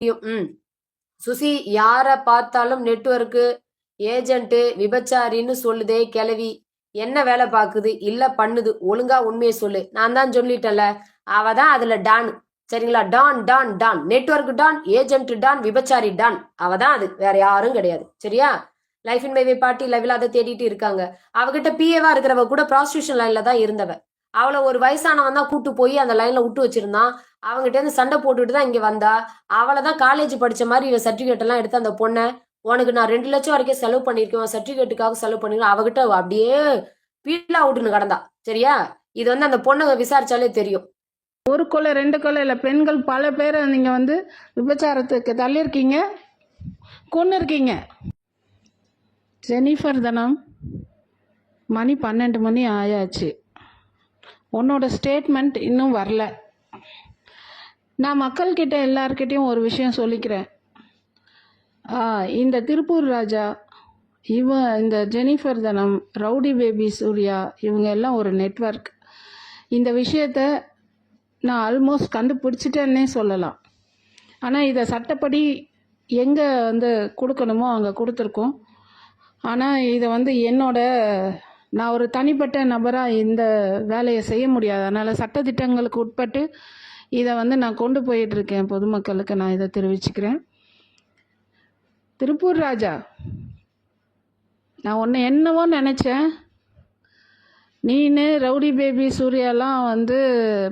ம். சுசி யாரை பார்த்தாலும் நெட்வொர்க்கு ஏஜென்ட்டு விபச்சாரின்னு சொல்லுதே கிளவி. என்ன வேலை பார்க்குது? இல்ல பண்ணுது. ஒழுங்கா உண்மையை சொல்லு. நான் தான் சொல்லிட்டேன்ல. அவ தான் அதுல டான். சரிங்களா? Don don don. Network don agent don விபச்சாரி டான். அவ தான் அது. வேற யாரும் கிடையாது. சரியா? லைஃப் இன் மைவே பார்ட்டி லைவ்ல அதை தேடிட்டு இருக்காங்க. அவகிட்ட பிஏவா இருக்கிறவ கூட ப்ராஸ்டியூஷன் லைன்ல தான் இருந்தவ. அவளை ஒரு வயசானவன் தான் கூட்டு போய் அந்த லைன்ல விட்டு வச்சிருந்தான். அவங்ககிட்ட இருந்து சண்டை போட்டுட்டு தான் இங்க வந்தா. அவளை தான் காலேஜ் படிச்ச மாதிரி இவன் சர்டிஃபிகேட் எல்லாம் எடுத்து அந்த பொண்ணை உனக்கு நான் ரெண்டு லட்சம் வரைக்கும் செலவு பண்ணியிருக்கேன். சர்டிஃபிகேட்டுக்காக செலவு பண்ணிருக்கேன் அவகிட்ட அப்படியே பீல் அவுட்னு கிடந்தா. சரியா? இது வந்து அந்த பொண்ணை விசாரிச்சாலே தெரியும். ஒரு கொலை ரெண்டு கொலை இல்லை. பெண்கள் பல பேரை நீங்கள் வந்து விபச்சாரத்துக்கு தள்ளியிருக்கீங்க. கொன்று இருக்கீங்க ஜெனிஃபர் தனம் மணி பன்னெண்டு மணி ஆயாச்சு. உன்னோட ஸ்டேட்மெண்ட் இன்னும் வரல. நான் மக்கள்கிட்ட எல்லார்கிட்டயும் ஒரு விஷயம் சொல்லிக்கிறேன். இந்த திருப்பூர் ராஜா இவன் இந்த ஜெனிஃபர் தனம் ரவுடி பேபி சூர்யா இவங்க எல்லாம் ஒரு நெட்வொர்க் இந்த விஷயத்த நான் ஆல்மோஸ்ட் கண்டுபிடிச்சிட்டேன்னே சொல்லலாம். ஆனால் இதை சட்டப்படி எங்கே வந்து கொடுக்கணுமோ அங்கே கொடுத்துருக்கோம். ஆனால் இதை வந்து என்னோட நான் ஒரு தனிப்பட்ட நபராக இந்த வேலையை செய்ய முடியாது. அதனால் சட்டத்திட்டங்களுக்கு உட்பட்டு இதை வந்து நான் கொண்டு போயிட்டுருக்கேன் பொதுமக்களுக்கு. நான் இதை தெரிவிச்சுக்கிறேன். திருப்பூர் ராஜா நான் ஒன்று என்னவோ நினச்சேன். நீனு ரவுடி பேபி சூர்யாலாம் வந்து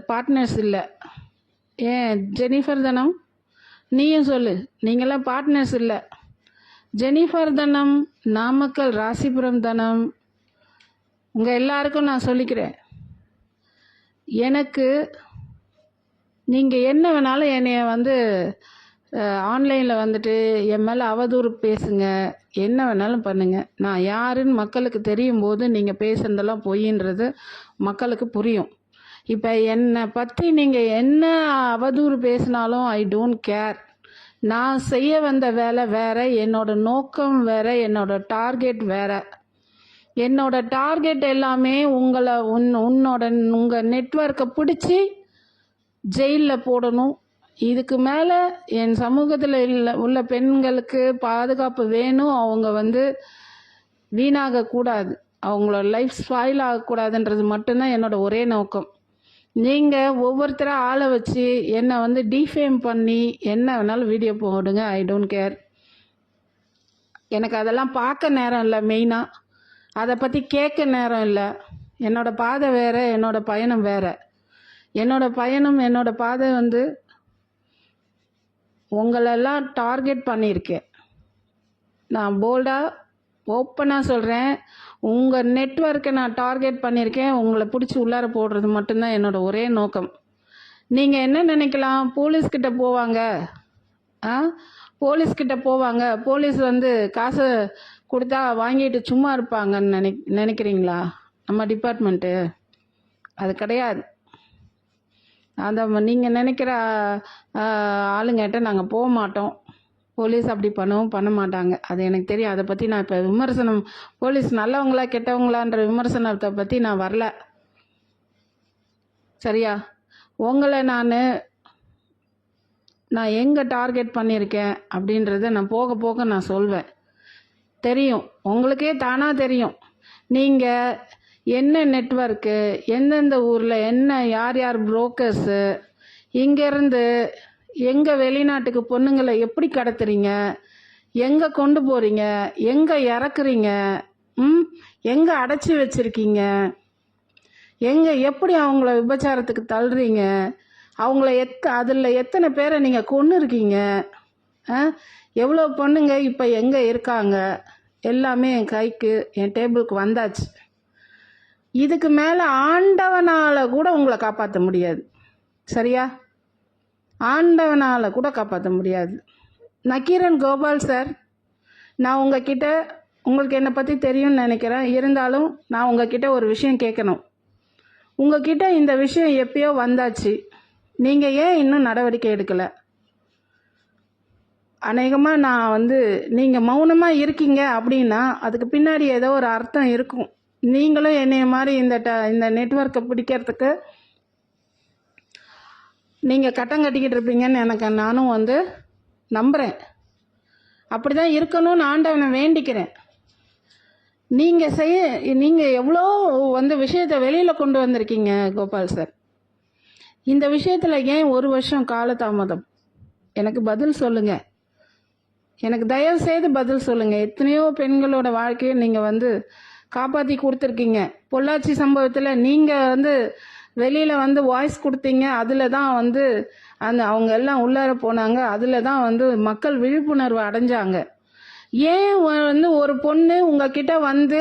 பார்ட்னர்ஸ் இல்லை. ஏன் ஜெனிஃபர் தனம்? நீயும் சொல்லு. நீங்களாம் பார்ட்னர்ஸ் இல்லை. ஜெனிஃபர் தனம் நாமக்கல் ராசிபுரம் தனம் உங்கள் எல்லாருக்கும் நான் சொல்லிக்கிறேன். எனக்கு நீங்கள் என்ன வேணாலும் என்னைய வந்து ஆன்லைனில் வந்துட்டு என் மேலே அவதூறு பேசுங்க. என்ன வேணாலும் பண்ணுங்கள் நான் யாருன்னு மக்களுக்கு தெரியும் போது நீங்கள் பேசுனதெல்லாம் பொய்ன்றது மக்களுக்கு புரியும். இப்போ என்னை பற்றி நீங்கள் என்ன அவதூறு பேசினாலும் ஐ டோன்ட் கேர். நான் செய்ய வந்த வேலை வேறு என்னோடய நோக்கம் வேறு என்னோடய டார்கெட் வேறு. என்னோட டார்கெட் எல்லாமே உங்களை உன் உன்னோட உங்கள் நெட்வொர்க்கை பிடிச்சி ஜெயிலில் போடணும். இதுக்கு மேலே என் சமூகத்தில் இல்லை உள்ள பெண்களுக்கு பாதுகாப்பு வேணும். அவங்க வந்து வீணாகக்கூடாது அவங்களோட லைஃப் ஸ்பாயில் ஆகக்கூடாதுன்றது மட்டும்தான் என்னோட ஒரே நோக்கம். நீங்கள் ஒவ்வொருத்தராக ஆளை வச்சு என்னை வந்து டிஃபேம் பண்ணி என்ன வேணாலும் வீடியோ போடுங்க. ஐ டோன்ட் கேர் எனக்கு அதெல்லாம் பார்க்க நேரம் இல்லை மெயினாக அதை பற்றி கேட்க நேரம் இல்லை. என்னோட பாதை வேறு என்னோட பயணம் வேறு. என்னோட பயணம் என்னோட பாதை வந்து உங்களெல்லாம் டார்கெட் பண்ணியிருக்கேன் நான் போல்டாக ஓப்பனாக சொல்கிறேன் உங்கள் நெட்வொர்க்கை நான் டார்கெட் பண்ணியிருக்கேன். உங்களை பிடிச்சி உள்ளார போடுறது மட்டும்தான் என்னோட ஒரே நோக்கம். நீங்கள் என்ன நினைக்கலாம்? போலீஸ்கிட்ட போவாங்க. ஆ? போலீஸ்கிட்ட போவாங்க. போலீஸ் வந்து காசை கொடுத்தா வாங்கிட்டு சும்மா இருப்பாங்கன்னு நினை நினைக்கிறீங்களா? நம்ம டிபார்ட்மெண்ட்டு அது கிடையாது. அந்த நீங்கள் நினைக்கிற ஆளுங்கிட்ட ஆளுங்ககிட்ட நாங்கள் போக மாட்டோம். போலீஸ் அப்படி பண்ணவும் பண்ண மாட்டாங்க. அது எனக்கு தெரியும். அதை பற்றி நான் இப்போ விமர்சனம் போலீஸ் நல்லவங்களா கெட்டவங்களான்ற விமர்சனத்தை பற்றி நான் வரல. சரியா? உங்களை நான் நான் எங்கே டார்கெட் பண்ணியிருக்கேன் அப்படின்றத நான் போக போக நான் சொல்வேன். தெரியும். உங்களுக்கே தானாக தெரியும். நீங்கள் என்ன நெட்வொர்க்கு எந்தெந்த ஊரில் என்ன யார் யார் புரோக்கர்ஸு இங்கேருந்து எங்கே வெளிநாட்டுக்கு பொண்ணுங்களை எப்படி கடத்துறீங்க? எங்கே கொண்டு போகிறீங்க எங்கே இறக்குறீங்க? ம்? எங்கே அடைச்சி வச்சுருக்கீங்க? எங்கே எப்படி அவங்கள விபச்சாரத்துக்கு தள்ளுறீங்க? அவங்கள எத்த அதில் எத்தனை பேரை நீங்கள் கொன்று இருக்கீங்க ஆ? எவ்வளோ பொண்ணுங்க இப்போ எங்கே இருக்காங்க? எல்லாமே என் கைக்கு என் டேபிளுக்கு வந்தாச்சு. இதுக்கு மேலே ஆண்டவனால் கூட உங்களை காப்பாற்ற முடியாது. சரியா? ஆண்டவனால் கூட காப்பாற்ற முடியாது. நக்கீரன் கோபால் சார் நான் உங்ககிட்ட உங்களுக்கு என்னை பற்றி தெரியும்னு நினைக்கிறேன். இருந்தாலும் நான் உங்ககிட்ட ஒரு விஷயம் கேட்கணும். உங்ககிட்ட இந்த விஷயம் எப்பயோ வந்தாச்சு. நீங்கள் ஏன் இன்னும் நடவடிக்கை எடுக்கலை? அநேகமாக நான் வந்து நீங்கள் மௌனமாக இருக்கீங்க அப்படின்னா அதுக்கு பின்னாடி ஏதோ ஒரு அர்த்தம் இருக்கும். நீங்களும் என்னைய மாதிரி இந்த ட இந்த நெட்வொர்க்கை பிடிக்கிறதுக்கு நீங்கள் கட்டம் கட்டிக்கிட்டு இருப்பீங்கன்னு எனக்கு நானும் வந்து நம்புகிறேன் அப்படி தான் இருக்கணும்னு ஆண்டவனை வேண்டிக்கிறேன். நீங்கள் செய்ய நீங்கள் எவ்வளோ வந்து விஷயத்தை வெளியில் கொண்டு வந்திருக்கீங்க கோபால் சார். இந்த விஷயத்தில் ஏன் ஒரு வருஷம் காலதாமதம்? எனக்கு பதில் சொல்லுங்கள் எனக்கு தயவு செய்து பதில் சொல்லுங்கள் எத்தனையோ பெண்களோட வாழ்க்கையை நீங்கள் வந்து காப்பாற்றி கொடுத்துருக்கீங்க. பொள்ளாச்சி சம்பவத்தில் நீங்கள் வந்து வெளியில் வந்து வாய்ஸ் கொடுத்தீங்க. அதில் தான் வந்து அந்த அவங்க எல்லாம் உள்ளார போனாங்க. அதில் தான் வந்து மக்கள் விழிப்புணர்வு அடைஞ்சாங்க. ஏன் வந்து ஒரு பொண்ணு உங்ககிட்ட வந்து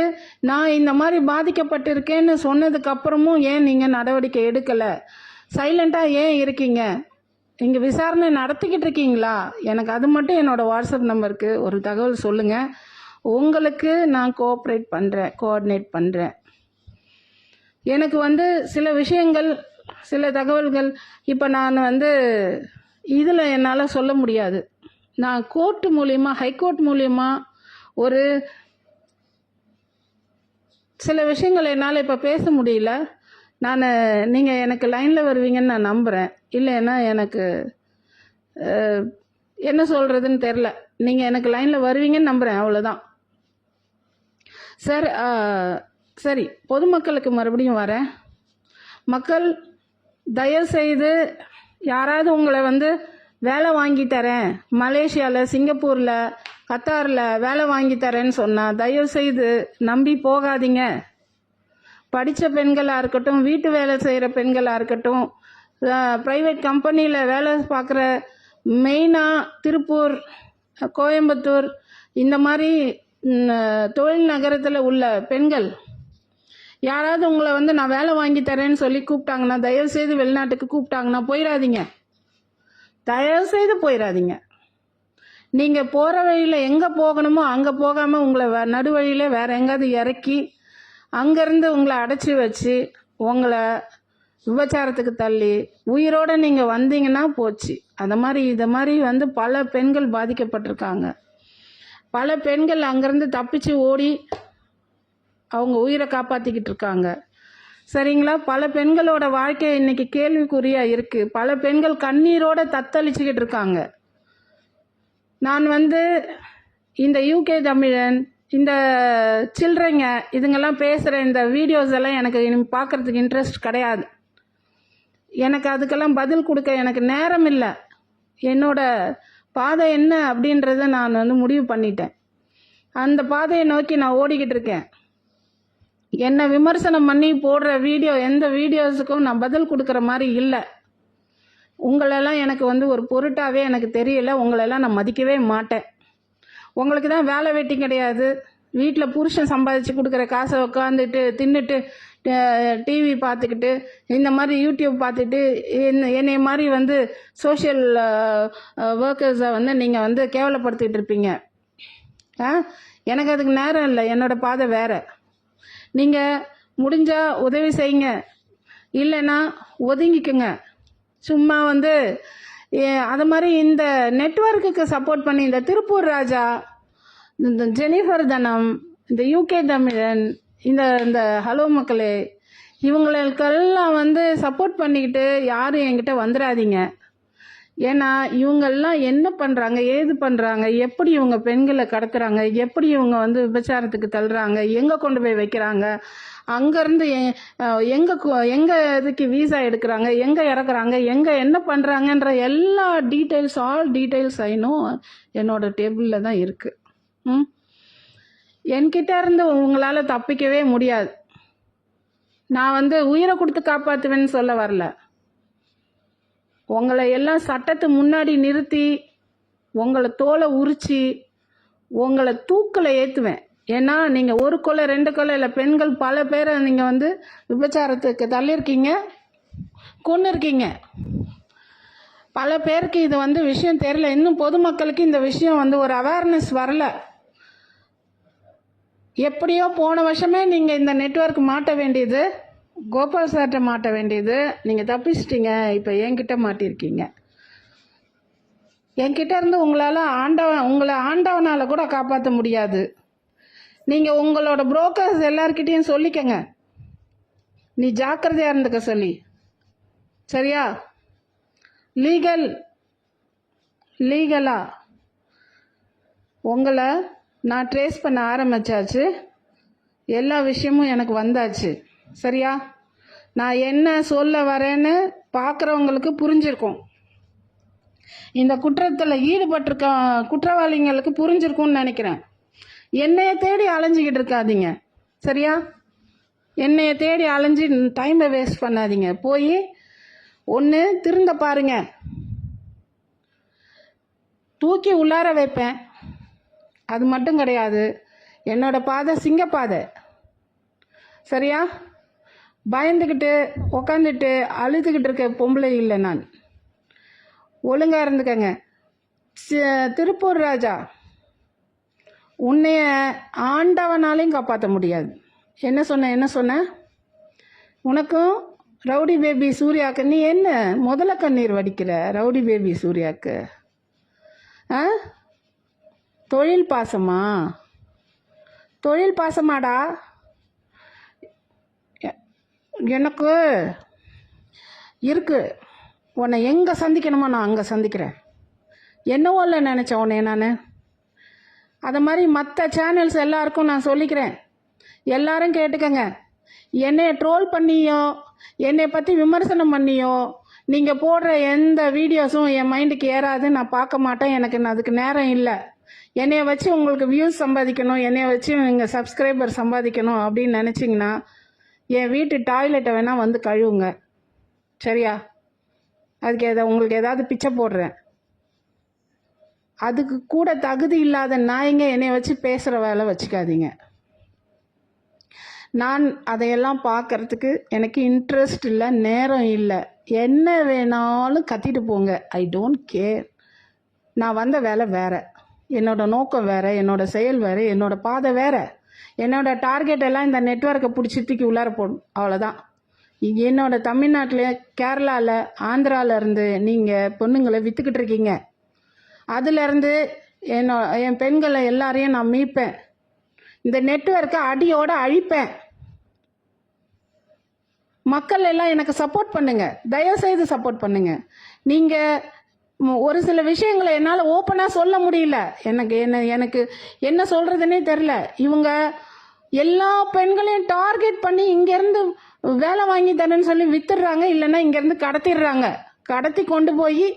நான் இந்த மாதிரி பாதிக்கப்பட்டிருக்கேன்னு சொன்னதுக்கப்புறமும் ஏன் நீங்கள் நடவடிக்கை எடுக்கலை? சைலண்ட்டாக ஏன் இருக்கீங்க? நீங்கள் விசாரணை நடத்திக்கிட்டு இருக்கீங்களா? எனக்கு அது மட்டும் என்னோடய வாட்ஸ்அப் நம்பருக்கு ஒரு தகவல் சொல்லுங்கள் உங்களுக்கு நான் கோஆப்ரேட் பண்ணுறேன் கோஆர்டினேட் பண்ணுறேன் எனக்கு வந்து சில விஷயங்கள் சில தகவல்கள் இப்போ நான் வந்து இதில் என்னால் சொல்ல முடியாது. நான் கோர்ட்டு மூலியமாக ஹைகோர்ட் மூலியமாக ஒரு சில விஷயங்கள் என்னால் இப்போ பேச முடியல. நான் நீங்கள் எனக்கு லைனில் வருவீங்கன்னு நான் நம்புகிறேன் இல்லைன்னா எனக்கு என்ன சொல்கிறதுன்னு தெரில நீங்கள் எனக்கு லைனில் வருவீங்கன்னு நம்புகிறேன் அவ்வளோதான் சார் சரி பொதுமக்களுக்கு மறுபடியும் வரேன். மக்கள் தயவு செய்து யாராவது உங்களை வந்து வேலை வாங்கி தரேன். மலேசியாவில் சிங்கப்பூரில் கத்தாரில் வேலை வாங்கி தரேன்னு சொன்னால் தயவு செய்து நம்பி போகாதீங்க. படித்த பெண்களாக இருக்கட்டும் வீட்டு வேலை செய்கிற பெண்களாக இருக்கட்டும் ப்ரைவேட் கம்பெனியில் வேலை பார்க்குற மெயினாக திருப்பூர் கோயம்புத்தூர் இந்த மாதிரி தொழில் நகரத்தில் உள்ள பெண்கள். யாராவது உங்களை வந்து நான் வேலை வாங்கி தரேன்னு சொல்லி கூப்பிட்டாங்கன்னா தயவு செய்து வெளிநாட்டுக்கு கூப்பிட்டாங்கன்னா போயிடாதீங்க தயவு செய்து போயிடாதீங்க நீங்கள் போகிற வழியில் எங்கே போகணுமோ அங்கே போகாமல் உங்களை நடுவழியில் வேறு எங்கேயாவது இறக்கி அங்கேருந்து உங்களை அடைச்சி வச்சு உங்களை விபச்சாரத்துக்கு தள்ளி உயிரோடு நீங்கள் வந்தீங்கன்னா போச்சு. அந்த மாதிரி இதை மாதிரி வந்து பல பெண்கள் பாதிக்கப்பட்டிருக்காங்க. பல பெண்கள் அங்கேருந்து தப்பிச்சு ஓடி அவங்க உயிரை காப்பாற்றிக்கிட்டு இருக்காங்க. சரிங்களா? பல பெண்களோட வாழ்க்கை இன்னைக்கு கேள்விக்குறியாக இருக்குது பல பெண்கள் கண்ணீரோட தத்தளிச்சுக்கிட்டு இருக்காங்க. நான் வந்து இந்த யூகே தமிழன் இந்த சில்லறைங்க இதுங்கெல்லாம் பேசுகிற இந்த வீடியோஸ் எல்லாம் எனக்கு இனி பார்க்குறதுக்கு இன்ட்ரெஸ்ட் கிடையாது. எனக்கு அதுக்கெல்லாம் பதில் கொடுக்க எனக்கு நேரம் இல்லை. என்னோட பாதை என்ன அப்படின்றத நான் வந்து முடிவு பண்ணிட்டேன். அந்த பாதையை நோக்கி நான் ஓடிக்கிட்டு இருக்கேன். என்னை விமர்சனம் பண்ணி போடுற வீடியோ எந்த வீடியோஸுக்கும் நான் பதில் கொடுக்குற மாதிரி இல்லை. உங்களெல்லாம் எனக்கு வந்து ஒரு பொருட்டாகவே எனக்கு தெரியல. உங்களெல்லாம் நான் மதிக்கவே மாட்டேன். உங்களுக்கு தான் வேலை வெட்டி கிடையாது. வீட்டில் புருஷன் சம்பாதிச்சு கொடுக்குற காசை உட்காந்துட்டு தின்னுட்டு டிவி பார்த்துக்கிட்டு இந்த மாதிரி யூடியூப் பார்த்துட்டு என்ன என்னைய மாதிரி வந்து சோஷியல் ஒர்க்கர்ஸை வந்து நீங்கள் வந்து கேவலப்படுத்திக்கிட்டு இருப்பீங்க. ஆ? எனக்கு அதுக்கு நேரம் இல்லை. என்னோடய பாதை வேறு. நீங்கள் முடிஞ்சால் உதவி செய்யுங்க. இல்லைன்னா ஒதுங்கிக்குங்க. சும்மா வந்து அது மாதிரி இந்த நெட்வொர்க்குக்கு சப்போர்ட் பண்ணி இந்த திருப்பூர் ராஜா இந்த ஜெனிஃபர் தனம் இந்த யூகே தமிழன் இந்த இந்த ஹலோ மக்களே இவங்களுக்கெல்லாம் வந்து சப்போர்ட் பண்ணிக்கிட்டு யாரும் என்கிட்ட வந்துடாதீங்க. ஏன்னா இவங்கெல்லாம் என்ன பண்ணுறாங்க ஏது பண்ணுறாங்க எப்படி இவங்க பெண்களை கடத்துறாங்க எப்படி இவங்க வந்து விபச்சாரத்துக்கு தள்ளுறாங்க எங்கே கொண்டு போய் வைக்கிறாங்க அங்கேருந்து எங்கே எங்கே இதுக்கு வீசா எடுக்கிறாங்க எங்கே இறக்குறாங்க எங்கே என்ன பண்ணுறாங்கன்ற எல்லா டீட்டெயில்ஸ் ஆல் டீட்டெயில்ஸ் ஐனும் என்னோட டேபிளில் தான் இருக்குது ம்? என்கிட்ட இருந்து உங்களால் தப்பிக்கவே முடியாது. நான் வந்து உயிரை கொடுத்து காப்பாற்றுவேன்னு சொல்ல வரல. உங்களை எல்லாம் சட்டத்து முன்னாடி நிறுத்தி உங்களை தோலை உரிச்சு உங்களை தூக்கில் ஏற்றுவேன் ஏன்னா நீங்கள் ஒரு கொலை ரெண்டு கொலை இல்லை பெண்கள் பல பேரை நீங்கள் வந்து விபச்சாரத்துக்கு தள்ளியிருக்கீங்க கொன்று இருக்கீங்க பல பேருக்கு இது வந்து விஷயம் தெரியல. இன்னும் பொதுமக்களுக்கு இந்த விஷயம் வந்து ஒரு அவேர்னஸ் வரல. எப்படியோ போன வருஷமே நீங்கள் இந்த நெட்வொர்க் மாட்ட வேண்டியது. கோபால் சார்கிட்ட மாட்ட வேண்டியது நீங்கள் தப்பிச்சிட்டிங்க இப்போ என்கிட்ட மாட்டியிருக்கீங்க என்கிட்ட இருந்து உங்களால் ஆண்டவன் உங்களை ஆண்டவனால் கூட காப்பாற்ற முடியாது. நீங்கள் உங்களோட புரோக்கர்ஸ் எல்லார்கிட்டேயும் சொல்லிக்கங்க. நீ ஜாக்கிரதையாக இருந்துக்க சொல்லி. சரியா? லீகல் லீகலாக உங்களை நான் ட்ரேஸ் பண்ண ஆரம்பிச்சாச்சு. எல்லா விஷயமும் எனக்கு வந்தாச்சு. சரியா? நான் என்ன சொல்ல வரேன்னு பார்க்குறவங்களுக்கு புரிஞ்சிருக்கும். இந்த குற்றத்தில் ஈடுபட்டிருக்க குற்றவாளிங்களுக்கு புரிஞ்சிருக்கும்னு நினைக்கிறேன். என்னைய தேடி அலைஞ்சிக்கிட்டு இருக்காதீங்க. சரியா? என்னைய தேடி அலைஞ்சு டைமை வேஸ்ட் பண்ணாதீங்க. போய் ஒன்று திருந்த பாருங்க. தூக்கி உள்ளார வைப்பேன். அது மட்டும் கிடையாது. என்னோட பாதை சிங்கப்பாதை. சரியா? பயந்துக்கிட்டு உக்காந்துட்டு அழுதுகிட்டு இருக்க பொம்பளை இல்லை நான். ஒழுங்காக இருந்துக்கங்க. திருப்பூர் ராஜா உன்னைய ஆண்டவனாலையும் காப்பாற்ற முடியாது. என்ன சொன்ன என்ன சொன்ன? உனக்கும் ரவுடி பேபி சூர்யாக்கு நீ என்ன முதல கண்ணீர் வடிக்கிற ரவுடி பேபி சூர்யாக்கு? ஆ? தொழில் பாசமா? தொழில் பாசமாடா. எனக்கு இருக்குது உன்னை எங்கே சந்திக்கணுமோ நான் அங்கே சந்திக்கிறேன். என்னவோ இல்லை நினச்சேன் உன்னை நான். அதை மாதிரி மற்ற சேனல்ஸ் எல்லாருக்கும் நான் சொல்லிக்கிறேன். எல்லாரும் கேட்டுக்கங்க. என்னைய ட்ரோல் பண்ணியோ என்னை பற்றி விமர்சனம் பண்ணியோ நீங்கள் போடுற எந்த வீடியோஸும் என் மைண்டுக்கு ஏறாது நான் பார்க்க மாட்டேன். எனக்கு நான் அதுக்கு நேரம் இல்லை. என்னைய வச்சு உங்களுக்கு வியூஸ் சம்பாதிக்கணும் என்னைய வச்சு நீங்கள் சப்ஸ்கிரைபர் சம்பாதிக்கணும் அப்படின்னு நினச்சிங்கன்னா என் வீட்டு டாய்லெட்டை வேணால் வந்து கழுவுங்க. சரியா? அதுக்கு எதா உங்களுக்கு ஏதாவது பிச்சை போடுறேன். அதுக்கு கூட தகுதி இல்லாத நாய்ங்க என்னை வச்சு பேசுகிற வேலை வச்சுக்காதீங்க. நான் அதையெல்லாம் பார்க்கறதுக்கு எனக்கு இன்ட்ரெஸ்ட் இல்லை நேரம் இல்லை. என்ன வேணாலும் கத்திட்டு போங்க. ஐ டோன்ட் கேர் நான் வந்த வேலை வேறு. என்னோடய நோக்கம் வேறு என்னோடய செயல் வேறு என்னோடய பாதை வேறு. என்னோட டார்கெட் எல்லாம் இந்த நெட்வொர்க்கை பிடிச்சி தூக்கி உள்ளார போடும் அவ்வளோதான் என்னோட தமிழ்நாட்டில் கேரளாவில் ஆந்திராவிலேருந்து நீங்கள் பொண்ணுங்களை விற்றுக்கிட்டு இருக்கீங்க. அதுலேருந்து என்னோ என் பெண்களை எல்லாரையும் நான் மீட்பேன். இந்த நெட்ஒர்க்கை அடியோடு அழிப்பேன். மக்கள் எல்லாம் எனக்கு சப்போர்ட் பண்ணுங்க. தயவுசெய்து சப்போர்ட் பண்ணுங்க. நீங்கள் ஒரு சில விஷயங்களை என்னால் ஓப்பனாக சொல்ல முடியல. எனக்கு என்ன எனக்கு என்ன சொல்கிறதுனே தெரில இவங்க எல்லா பெண்களையும் டார்கெட் பண்ணி இங்கேருந்து வேலை வாங்கி தரேன்னு சொல்லி வித்துடுறாங்க இல்லைன்னா இங்கேருந்து கடத்திடுறாங்க. கடத்தி கொண்டு போய்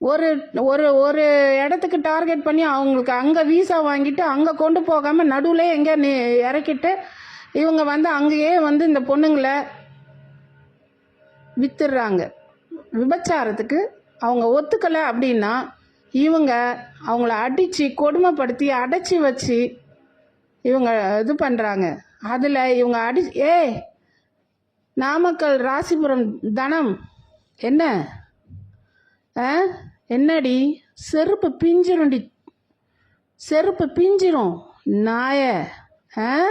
ஒரு ஒரு ஒரு இடத்துக்கு டார்கெட் பண்ணி அவங்களுக்கு அங்கே வீசா வாங்கிட்டு அங்கே கொண்டு போகாமல் நடுவில் எங்கே நீ இறக்கிட்டு இவங்க வந்து அங்கேயே வந்து இந்த பொண்ணுங்களை வித்துடுறாங்க. விபச்சாரத்துக்கு அவங்க ஒத்துக்கலை அப்படின்னா இவங்க அவங்கள அடித்து கொடுமைப்படுத்தி அடைச்சி வச்சு இவங்க இது பண்ணுறாங்க அதில் இவங்க அடி ஏ நாமக்கல் ராசிபுரம் தனம். என்ன? ஆ? என்னடி? செருப்பு பிஞ்சிரும்டி செருப்பு பிஞ்சிரும் நாய. ஆ?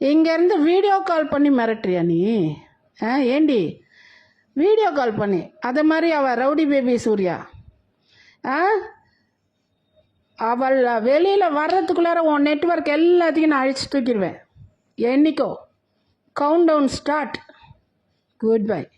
இங்கேருந்து வீடியோ கால் பண்ணி மிரட்டுறியா நீ? ஆ? ஏண்டி? வீடியோ கால் பண்ணி. அதை மாதிரி அவள் ரவுடி பேபி சூர்யா. ஆ? அவள் வெளியில் வர்றதுக்குள்ளார உன் நெட்வொர்க் எல்லாத்தையும் நான் அழிச்சு தூக்கிடுவேன். என்னைக்கோ? Countdown start goodbye